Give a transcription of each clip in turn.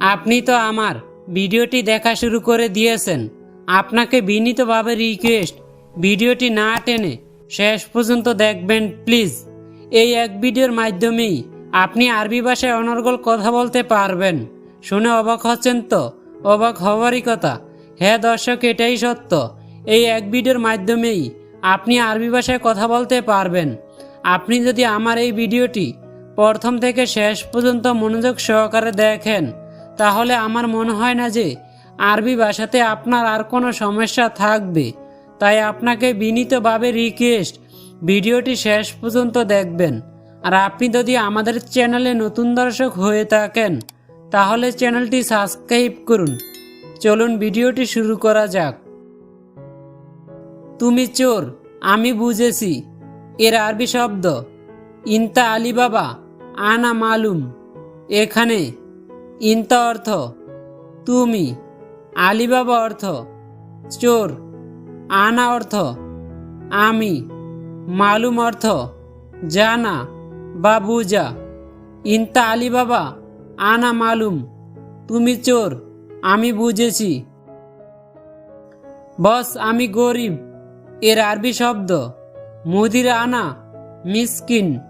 আপনি তো আমার ভিডিওটি দেখা শুরু করে দিয়েছেন। আপনাকে বিনীতভাবে রিকোয়েস্ট ভিডিওটি না টেনে শেষ পর্যন্ত দেখবেন প্লিজ এই এক ভিডিওর মাধ্যমেই আপনি আরবি ভাষায় অনর্গল কথা বলতে পারবেন। শুনে অবাক হচ্ছেন তো? অবাক হওয়ারই কথা। হ্যাঁ দর্শক, এটাই সত্য। এই এক ভিডিওর মাধ্যমেই আপনি আরবি ভাষায় কথা বলতে পারবেন। আপনি যদি আমার এই ভিডিওটি প্রথম থেকে শেষ পর্যন্ত মনোযোগ সহকারে দেখেন তাহলে আমার মনে হয় না যে আরবি ভাষাতে আপনার আর কোনো সমস্যা থাকবে। তাই আপনাকে বিনীতভাবে রিকোয়েস্ট ভিডিওটি শেষ পর্যন্ত দেখবেন। আর আপনি যদি আমাদের চ্যানেলে নতুন দর্শক হয়ে থাকেন, তাহলে চ্যানেলটি সাবস্ক্রাইব করুন। চলুন ভিডিওটি শুরু করা যাক। তুমি চোর, আমি বুঝেছি। এর আরবি শব্দ, ইনতা আলিবাবা, আনা মালুম। এখানে ইনতা অর্থ, তুমি। আলিবাবা অর্থ, চোর। আনা অর্থ, আমি। মালুম অর্থ, জানা বা বুঝা। ইনতা আলিবাবা, আনা মালুম, তুমি চোর, আমি বুঝেছি। বস, আমি গরিব, এর আরবি শব্দ, মুদির আনা, মিসকিন।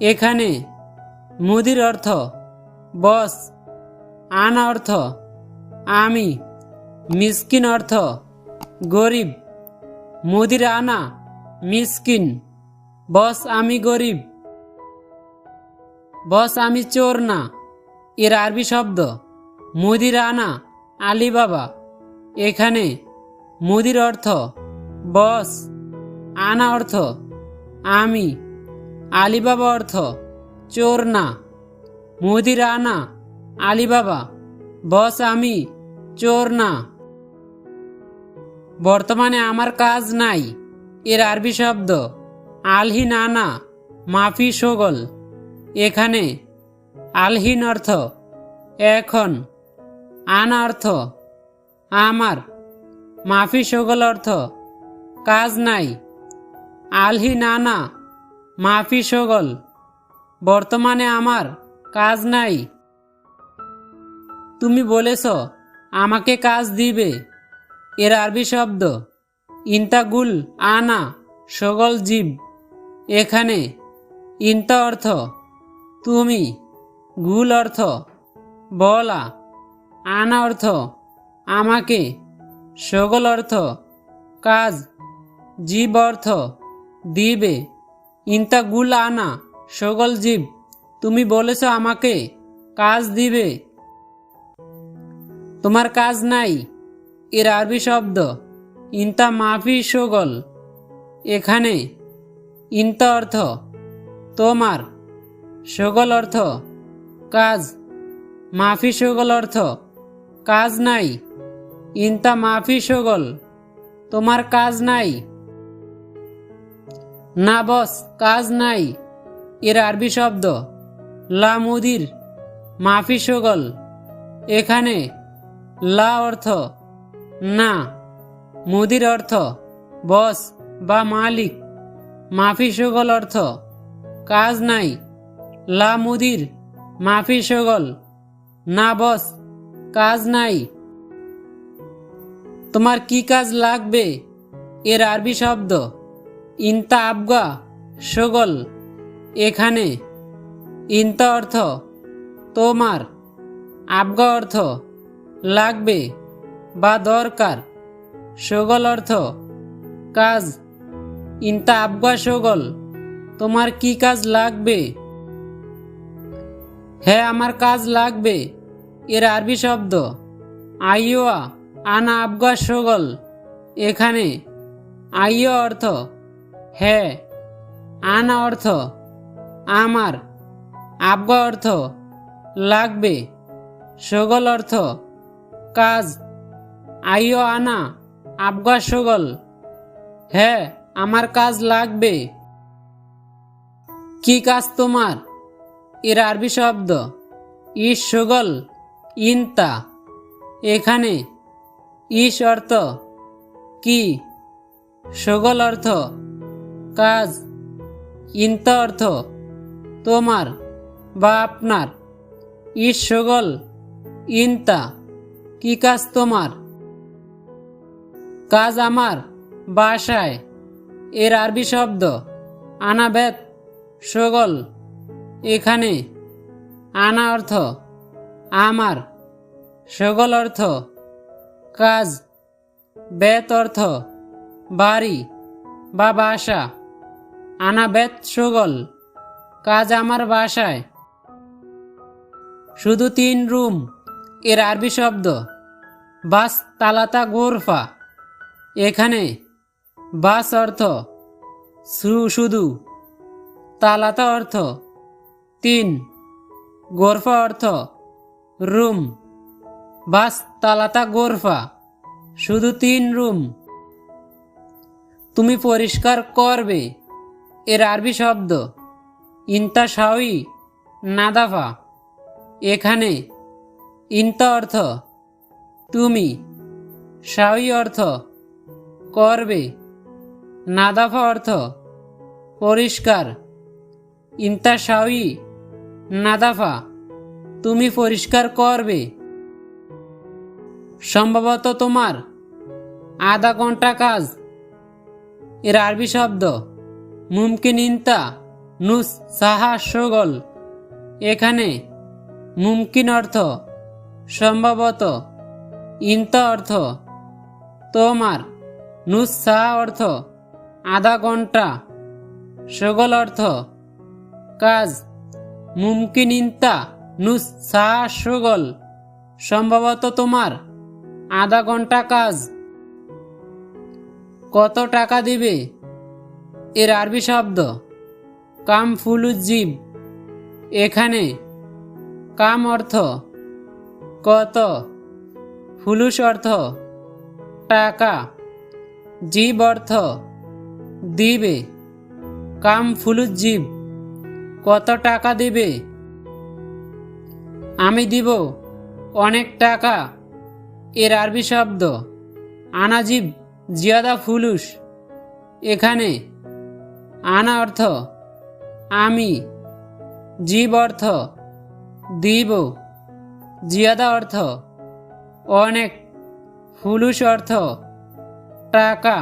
এখানে মুদির অর্থ, বস আনা অর্থ, আমি, মিসকিন অর্থ, গরিব। মুদির আনা, মিসকিন। বস, আমি গরিব। বস, আমি চোর না, এর আরবি শব্দ। মুদির আনা আলী বাবা এখানে, মুদির অর্থ, বস। আনা অর্থ, আমি। আলিবাবা অর্থ, চোর না। মুদির আনা আলিবাবা, বস আমি, চোর না। বর্তমানে আমার কাজ নাই, এর আরবি শব্দ আলহিন আনা মাফি সগল। এখানে, আলহিন অর্থ, এখন, আনা অর্থ, আমার, মাফি সগল অর্থ, কাজ নাই, আলহি নানা, মাফি সগল। বর্তমানে আমার কাজ নাই তুমি বলেছ, আমাকে কাজ দিবে। এর আরবি শব্দ, ইন্তাগুল আনা সগল জীব। এখানে, ইন্তা অর্থ, তুমি, গুল অর্থ, বলা। আনা অর্থ, আমাকে সগল অর্থ, কাজ, জীব অর্থ, দিবে। ইন্তা গুল আনা সগল জীব। তুমি বলেছ, আমাকে কাজ দিবে। তোমার কাজ নাই। এর আরবি শব্দ, ইন্তা মাফি সগল। এখানে, ইন্তা অর্থ, তোমার। সগল অর্থ, কাজ। মাফি সগল অর্থ, কাজ নাই। ইন্তা মাফি সগল, তোমার কাজ নাই। না বস, কাজ নাই। এর আরবি শব্দ, লা মুদির। মাফি সগল। এখানে লা অর্থ। না, মুদির অর্থ। বস বা মালিক। মাফি সগল অর্থ। কাজ নাই। লা মুদির, মাফি সগল। না, বস, কাজ নাই। তোমার কি কাজ লাগবে? এর আরবি শব্দ। ইন্তা আবগা, সগল। এখানে ইন্তা অর্থ। তোমার, আবগা অর্থ। লাগবে বা দরকার। সগল অর্থ কাজ। ইনতা আবগা সগল, তোমার কি কাজ লাগবে? হ্যাঁ আমার কাজ লাগবে, এর আরবি শব্দ। আইওয়া আনা আবগা সগল, এখানে আইয় অর্থ হ্যাঁ আনা অর্থ আমার, আবগা অর্থ লাগবে। সগল অর্থ কাজ। আইয় আনা আবগা সগল। হ্যাঁ আমার কাজ লাগবে। কি কাজ তোমার? এর আরবি শব্দ। ইস সগল, ইনতা। এখানে ইস অর্থ কি? সগল অর্থ কাজ। ইনতা অর্থ তোমার বা আপনার। ইস সগল, ইনতা। কি কাজ তোমার? কাজ আমার, বাসায়। এর আরবি শব্দ, আনাবেত, সগল। এখানে, আনা অর্থ, আমার। সগল অর্থ, কাজ। বেত অর্থ, বাড়ি বা বাসা। আনা বেত সগল। কাজ আমার, বাসায়। শুধু তিন রুম। এর আরবি শব্দ, বাস তালাতা গোরফা। এখানে বাস অর্থ শুধু। তালাতা অর্থ, তিন। গোরফা অর্থ, রুম। বাস তালাতা গোরফা, শুধু তিন রুম। তুমি পরিষ্কার করবে, এর আরবি শব্দ ইন্তা সাউই নাদাফা। এখানে ইন্তা অর্থ তুমি। সাউই অর্থ করবে। নাদাফা অর্থ পরিষ্কার। ইন্তা সাউই নাদাফা, তুমি পরিষ্কার করবে। সম্ভবত তোমার আধা ঘণ্টা কাজ। এর আরবি শব্দ, মুমকিন ইন্তা, নুস সাহা সগল এখানে মুমকিন অর্থ সম্ভবত ইন্তা অর্থ, তোমার নুস অর্থ, আধা ঘণ্টা সগল অর্থ, কাজ মুমকিন ইন্তা নুস সগল, সম্ভবত তোমার আধা ঘণ্টা কাজ। কত টাকা দিবে? এর আরবি শব্দ কাম ফুলুজীব এখানে কাম অর্থ কত? ফুলুস অর্থ টাকা। জীব অর্থ দিবে। কাম ফুলুস জীব, কত টাকা দিবে? আমি দিব অনেক টাকা, এর আরবি শব্দ। আনাজিব জিয়াদা ফুলুস। এখানে আনা অর্থ আমি, জীব অর্থ দিব। জিয়াদা অর্থ, অনেক, ফুলুস অর্থ, টাকা।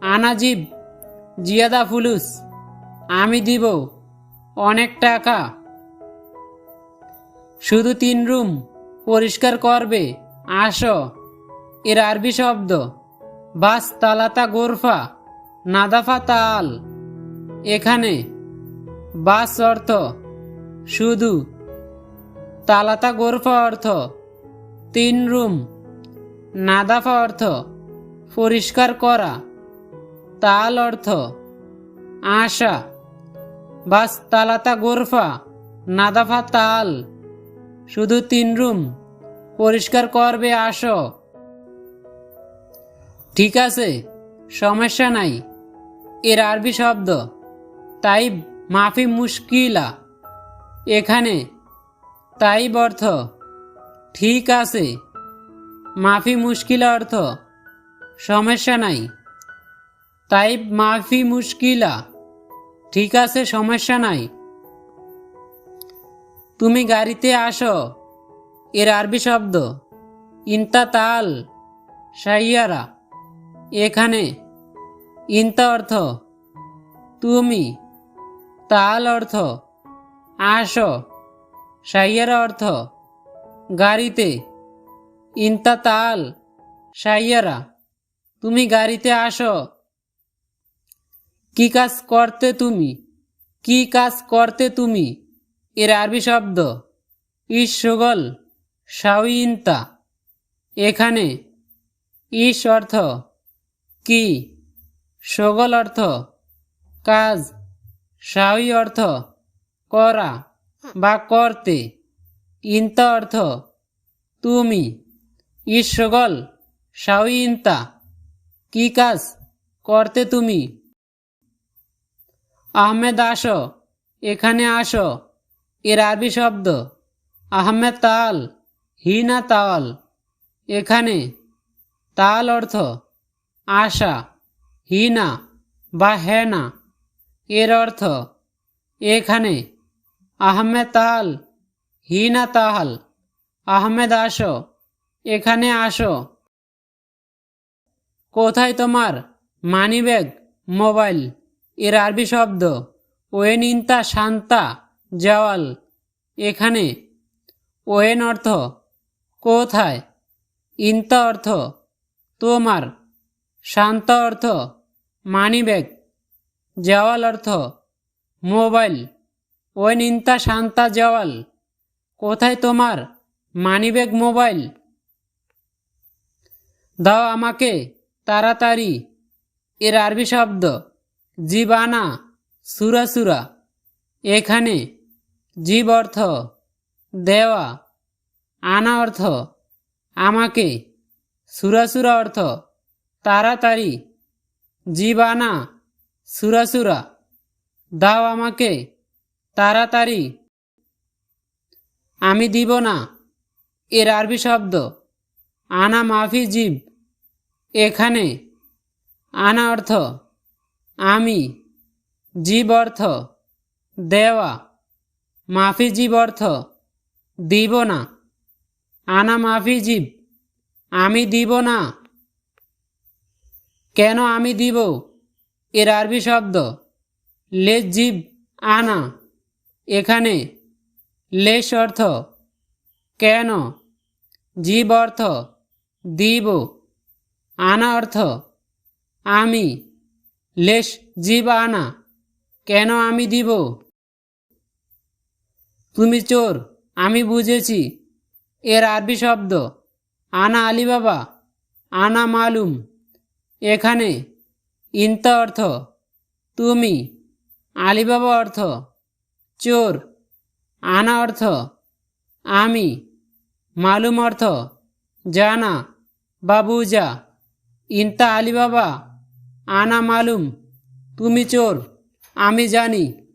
আনাজিব জিয়াদা ফুলুস, আমি দিব অনেক টাকা। শুধু তিন রুম পরিষ্কার করবে, আসো, এর আরবি শব্দ, বাস তালাতা গোরফা, নাদাফা তাল। এখানে বাস অর্থ, শুধু তালাতা গোরফা অর্থ। তিন রুম। নাদাফা অর্থ, পরিষ্কার করা। তাল অর্থ, আশা। বাস তালাতা গোরফা নাদাফা তাল। শুধু তিন রুম, পরিষ্কার করবে আসো। ঠিক আছে, সমস্যা নাই। এর আরবি শব্দ তাই মাফি মুশকিলা। এখানে তাইব অর্থ ঠিক আছে। মাফি মুশকিল অর্থ। সমস্যা নাই। তাই মাফি মুশকিলা। ঠিক আছে, সমস্যা নাই। তুমি গাড়িতে আসো। এর আরবি শব্দ। ইন্তা তাল। সাইয়ারা। এখানে। ইন্তা অর্থ। তুমি। তাল অর্থ। আসো। সাইয়ারা অর্থ, গাড়িতে। ইন্তা তাল সাইয়ারা, তুমি গাড়িতে আসো। কি কাজ করতে তুমি? কি কাজ করতে তুমি? এর আরবি শব্দ ইস সুগল সাউইন্তা এখানে ইস অর্থ, কি? সগল অর্থ, কাজ। সাউই অর্থ, করা। করতে। ইন্তা অর্থ, তুমি ইস সগল সাউই ইন্তা। কি কাজ করতে তুমি? আহমেদ আসো, এখানে আসো। এর আরবি শব্দ, আহমেদ তাল, হিনা তাল। এখানে তাল অর্থ, আশা, হিনা বা হেনা। এর অর্থ, এখানে আহমেদ তাল, হিনা তাহাল আহমেদ আসো, এখানে আসো। কোথায় তোমার মানিব্যাগ, মোবাইল? এর আরবি শব্দ, ওয়েন ইন্তা শান্তা, জওয়াল। এখানে, ওয়েন অর্থ, কোথায়? ইন্তা অর্থ, তোমার। শান্ত অর্থ, মানিব্যাগ। জওয়াল অর্থ, মোবাইল। ওয়েন ইন্তা শান্তা জওয়াল, কোথায় তোমার মানিব্যাগ মোবাইল? দাও আমাকে তাড়াতাড়ি, এর আরবি শব্দ, জীবানা, সুরা সুরা। এখানে জীব অর্থ, দেওয়া, আনা অর্থ, আমাকে সুরাসুরা অর্থ, তাড়াতাড়ি, জীবানা সুরাসুরা দাও আমাকে তাড়াতাড়ি। আমি দিব না, এর আরবি শব্দ। আনা মাফি জীব। এখানে আনা অর্থ, আমি জীব অর্থ, দেওয়া। মাফি জীব অর্থ, দিব না। আনা মাফি জীব, আমি দিব না। কেন আমি দিব? এর আরবি শব্দ লেজ জীব আনা। এখানে লেশ অর্থ কেন, জীব অর্থ দিব, আনা অর্থ আমি, লেশ জীব আনা, কেন আমি দিব? তুমি চোর, আমি বুঝেছি, এর আরবি শব্দ, আনা আলিবাবা, আনা মালুম। এখানে ইন্তা অর্থ তুমি, আলিবাবা অর্থ চোর। আনা অর্থ, আমি। মালুম অর্থ, জানা বা বুঝা। ইন্তা আলিবাবা, আনা মালুম। তুমি চোর, আমি জানি।